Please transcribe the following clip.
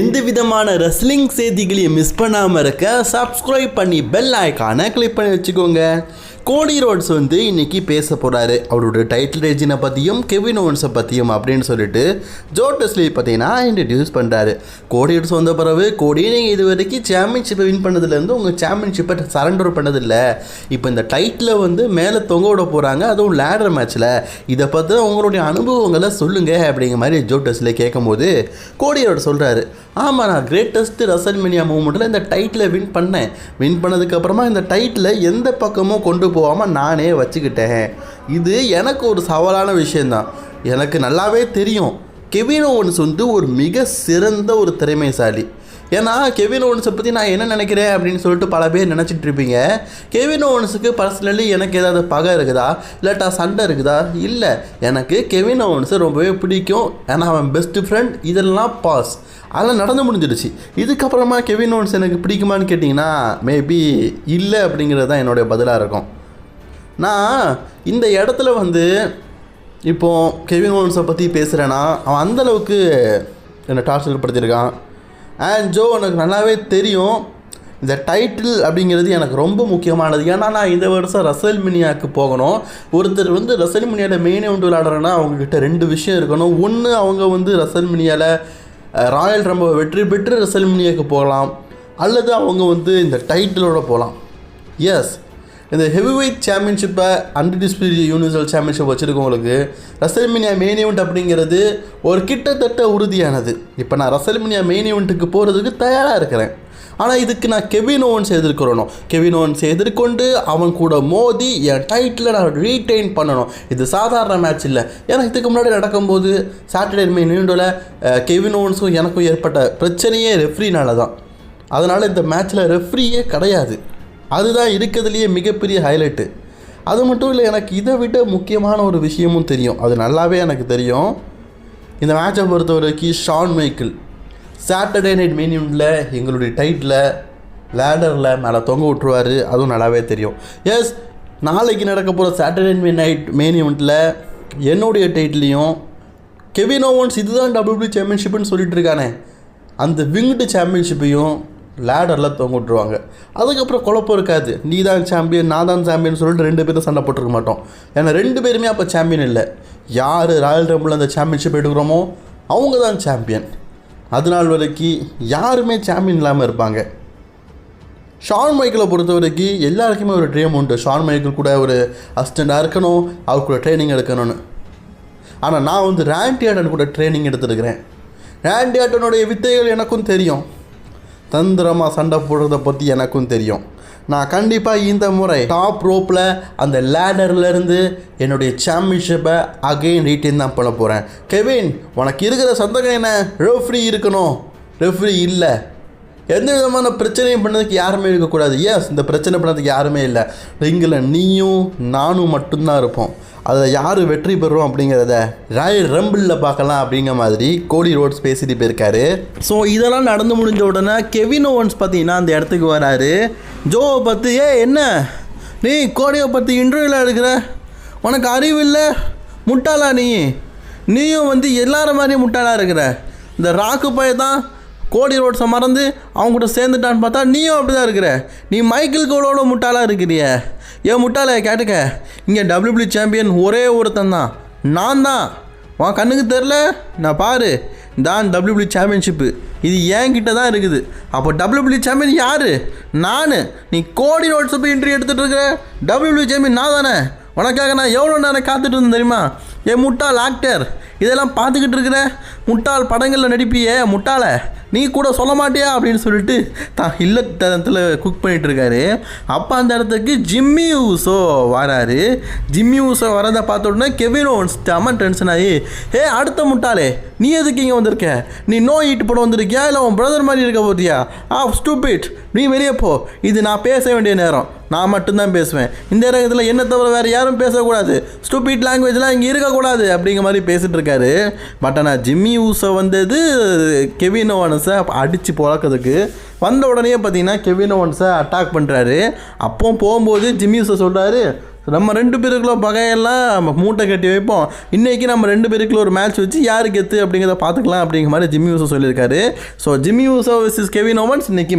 எந்த விதமான ரெஸ்லிங் செய்திகளையும் மிஸ் பண்ணாமல் இருக்க சப்ஸ்கிரைப் பண்ணி பெல் ஐக்கானை கிளிக் பண்ணி வச்சுக்கோங்க. கோடி ரோட்ஸ் வந்து இன்னைக்கு பேச போகிறாரு அவரோட டைட்டில் ரேஜினை பற்றியும் கெவின் ஓன்ஸை பற்றியும் அப்படின்னு சொல்லிட்டு ஜோ டெஸ்லி பார்த்தீங்கன்னா இன்ட்ரடியூஸ் பண்ணுறாரு கோடி ரோட்ஸ் வந்த பிறகு கோடி நீங்கள் இது வரைக்கும் சாம்பியன்ஷிப்பை வின் பண்ணதுலேருந்து உங்கள் சாம்பியன்ஷிப்பை சரண்டர் பண்ணதில்லை. இப்போ இந்த டைட்டில் வந்து மேலே தொங்க விட போகிறாங்க அதுவும் லேடர் மேட்ச்சில் இதை பற்றி உங்களுடைய அனுபவங்களை சொல்லுங்கள் அப்படிங்கிற மாதிரி ஜோ கேட்கும்போது கேட்கும்போது கோடியோட சொல்கிறாரு ஆமாம் நான் கிரேட்டஸ்ட் ரசல் மினியா மூமெண்ட்டில் இந்த டைட்டிலை வின் பண்ணேன். வின் பண்ணதுக்கப்புறமா இந்த டைட்டிலை எந்த பக்கமும் கொண்டு போகாமல் நானே வச்சுக்கிட்டேன். இது எனக்கு ஒரு சவாலான விஷயந்தான் எனக்கு நல்லாவே தெரியும். கெவின் ஓவன்ஸ் வந்து ஒரு மிக சிறந்த ஒரு திறமைசாலி. ஏன்னா கெவின் ஓவன்ஸை பற்றி நான் என்ன நினைக்கிறேன் அப்படின்னு சொல்லிட்டு பல பேர் நினச்சிட்டு இருப்பீங்க. கெவின் ஓவன்ஸுக்கு பர்சனலி எனக்கு ஏதாவது பகை இருக்குதா? இல்லாட்டா சண்டை இருக்குதா? இல்லை. எனக்கு கெவின் ஓவன்ஸை ரொம்பவே பிடிக்கும். ஏன்னா அவன் பெஸ்ட் ஃப்ரெண்ட் இதெல்லாம் பாஸ் அதெல்லாம் நடந்து முடிஞ்சிடுச்சு. இதுக்கப்புறமா கெவின் ஓவன்ஸ் எனக்கு பிடிக்குமான்னு கேட்டிங்கன்னா மேபி இல்லை அப்படிங்கிறது தான் என்னுடைய பதிலாக இருக்கும். நான் இந்த இடத்துல வந்து இப்போ கெவின் ஓன்ஸை பற்றி பேசுகிறேன்னா அவன் அந்தளவுக்கு என்னை டார்ச்சர் படுத்தியிருக்கான் அண்ட் ஜோ எனக்கு நல்லாவே தெரியும் இந்த டைட்டில் அப்படிங்கிறது எனக்கு ரொம்ப முக்கியமானது. ஏன்னா நான் இந்த வருஷம் ரசல் மினியாவுக்கு போகணும். ஒருத்தர் வந்து ரசல் மினியாவில் மெயின் ஒன்று விளாடுறேன்னா அவங்கக்கிட்ட ரெண்டு விஷயம் இருக்கணும். ஒன்று அவங்க வந்து ரசல் மினியாவில் ராயல் ரம்ப வெற்றி பெற்று ரசல் மினியாவுக்கு போகலாம். அல்லது அவங்க வந்து இந்த டைட்டிலோட போகலாம். எஸ் இந்த ஹெவிவெயிட் சாம்பியன்ஷிப்பை அன்டிஸ்பியூட் யூனிவர்சல் சாம்பியன்ஷிப் வச்சுருக்கவங்களுக்கு ரசல்மினியா மெயின் ஈவெண்ட் அப்படிங்கிறது ஒரு கிட்டத்தட்ட உறுதியானது. இப்போ நான் ரசல்மினியா மெயின் ஈவெண்ட்டுக்கு போகிறதுக்கு தயாராக இருக்கிறேன். ஆனால் இதுக்கு நான் கெவின் ஓவன்ஸ் எதிர்க்கிறணும் கெவின் ஓவன்ஸ் எதிர்கொண்டு அவன் கூட மோதி என் டைட்டில் நான் ரீட்டைன் பண்ணணும். இது சாதாரண மேட்ச் இல்லை. ஏன்னா இதுக்கு முன்னாடி நடக்கும்போது சாட்டர்டே மே ஈவெண்ட்டில் கெவின் ஓவன்ஸும் எனக்கும் ஏற்பட்ட பிரச்சனையே ரெஃப்ரினால தான். அதனால் இந்த மேட்ச்சில் ரெஃப்ரியே கிடையாது. அதுதான் இருக்கிறதுலையே மிகப்பெரிய ஹைலைட்டு அது மட்டும் இல்லை எனக்கு இதை விட முக்கியமான ஒரு விஷயமும் தெரியும். அது நல்லாவே எனக்கு தெரியும். இந்த மேட்சை பொறுத்த வரைக்கும் ஷான் மைக்கிள் சாட்டர்டே நைட் மெயினியூனில் எங்களுடைய டைட்டில் லேடரில் மேலே தொங்க விட்ருவார் அதுவும் நல்லாவே தெரியும். எஸ் நாளைக்கு நடக்க போகிற சாட்டர்டே மே நைட் மெயின் ஈவெண்ட்டில் என்னுடைய டைட்லேயும் கெவின் ஓவன்ஸ் இதுதான் டபிள்யூபி சாம்பியன்ஷிப்னு சொல்லிட்டு இருக்கானே. அந்த விங்டு சாம்பியன்ஷிப்பையும் லேடரில் தொங்க விட்ருவாங்க அதுக்கப்புறம் குழப்பம் இருக்காது. நீ தான் சாம்பியன் நான் தான் சாம்பியன் சொல்லிட்டு ரெண்டு பேரும் சண்டை போட்டிருக்க மாட்டோம். ஏன்னா ரெண்டு பேருமே அப்போ சாம்பியன் இல்லை. யார் ராயல் ரம்பிள் அந்த சாம்பியன்ஷிப் எடுக்கிறோமோ அவங்க தான் சாம்பியன் அது நாள் வரைக்கும் யாருமே சாம்பியன் இல்லாமல் இருப்பாங்க. ஷான் மைக்கிளை பொறுத்த வரைக்கும் எல்லாருக்குமே ஒரு ட்ரீம் உண்டு. ஷான் மைக்கிள் கூட ஒரு அசிஸ்டண்ட்டாக இருக்கணும் அவர் கூட ட்ரைனிங் எடுக்கணும்னு. ஆனால் நான் வந்து ரேண்டி ஆட்டன் கூட ட்ரைனிங் எடுத்துருக்கிறேன். ரேண்டி ஆட்டனுடைய வித்தைகள் எனக்கும் தெரியும். தந்திரமாக சண்டை போடுறத பற்றி எனக்கும் தெரியும். நான் கண்டிப்பாக இந்த முறை டாப் ரோப்பில் அந்த லேடர்லேருந்து என்னுடைய சாம்பியன்ஷிப்பை அகைன் ரீட்டைன் தான் பண்ண போகிறேன் கெவின் உனக்கு இருக்கிற சந்தகம் என்ன? ரெஃப்ரி இருக்கணும். ரெஃப்ரி இல்லை. எந்த விதமான பிரச்சனையும் பண்ணதுக்கு யாருமே இருக்கக்கூடாது. எஸ் இந்த பிரச்சனை பண்ணதுக்கு யாருமே இல்லை. ரிங்கில் நீயும் நானும் மட்டும்தான் இருப்போம். அதில் யார் வெற்றி பெறுறோம் அப்படிங்கிறத ராயல் ரம்பிளில் பார்க்கலாம் அப்படிங்கிற மாதிரி கோடி ரோட்ஸ் பேசிட்டு போயிருக்காரு. ஸோ இதெல்லாம் நடந்து முடிஞ்ச உடனே கெவின் ஓவன்ஸ் பார்த்தீங்கன்னா அந்த இடத்துக்கு வராரு. ஜோவை பார்த்து ஏ என்ன? நீ கோடியை பற்றி இன்டர்வியூவில் எடுக்கிற உனக்கு அறிவு இல்லை? முட்டாளா நீ? நீயும் வந்து எல்லார மாதிரியும் முட்டாளாக இருக்கிற? இந்த ராக்கு பய தான் கோடி ரோட்ஸை மறந்து அவங்க கூட சேர்ந்துட்டான்னு பார்த்தா நீயும் அப்படி தான் இருக்கிற. நீ மைக்கேல் கோலோட முட்டாளாக இருக்கிறிய. ஏன் முட்டாளைய கேட்டுக்க. இங்கே டபிள்யூபிள்யூ சாம்பியன் ஒரே ஒருத்தன் தான் நான் தான் உன் கண்ணுக்கு தெரில நான் பாரு. தான் டபிள்யூபிள்யூ சாம்பியன்ஷிப்பு இது என்கிட்ட தான் இருக்குது. அப்போ டபிள்யூபிள்யூ சாம்பியன் யார்? நான். நீ கோடி ரோட்ஸை போய் இன்ட்ரி எடுத்துகிட்டு இருக்கிற டபிள்யூபிள்யூ சாம்பியன் நான் தானே உனக்காக நான் எவ்வளோ நேரம் காத்துட்டு இருந்தேன் தெரியுமா? ஏன் முட்டாள் ஆக்டர் இதெல்லாம் பார்த்துக்கிட்டு இருக்கிற? முட்டாள் படங்களில் நடிப்பியே முட்டாளை. நீ கூட சொல்ல மாட்டியா அப்படின்னு சொல்லிட்டு தான் இல்லத்தனத்தில் குக் பண்ணிகிட்ருக்காரு அப்போ அந்த இடத்துக்கு ஜிம்மி ஊசோ வராரு. ஜிம்மி ஊசோ வரதை பார்த்த உடனே கெவின் ஓன்ஸ் செம்ம டென்ஷன் ஆகி ஏ அடுத்த முட்டாளே நீ எதுக்கு இங்கே வந்திருக்க? நீ நோ ஈட்டு போட வந்திருக்கியா? இல்லை உன் பிரதர் மாதிரி இருக்க போதியா ஆ ஸ்டூபிட் நீ வெளியே போ. இது நான் பேச வேண்டிய நேரம். நான் மட்டும்தான் பேசுவேன். இந்த இடத்துல என்ன தவிர வேறு யாரும் பேசக்கூடாது. ஸ்டூபிட் லாங்குவேஜ்லாம் இங்கே இருக்கக்கூடாது. அப்படிங்கிற மாதிரி பேசிகிட்டு இருக்காரு பட் ஆனால் ஜிம்மி ஊசோ வந்தது கெவின் ஓவன்ஸை அடித்து பழக்கிறதுக்கு வந்த உடனே பார்த்தீங்கன்னா கெவின் ஓவன்ஸை அட்டாக் பண்ணுறாரு அப்போ போகும்போது ஜிம்மி ஊசோ சொல்கிறாரு நம்ம ரெண்டு பேருக்குள்ள பகையெல்லாம் நம்ம மூட்டை கட்டி வைப்போம். இன்னைக்கு நம்ம ரெண்டு பேருக்குள்ள ஒரு மேட்ச் வச்சு யாருக்கு எத்து அப்படிங்கிறத பார்த்துக்கலாம் அப்படிங்கிற மாதிரி ஜிம்மி யூசோ சொல்லியிருக்காரு. So Jimmy Uso versus Kevin Owens இன்றைக்கி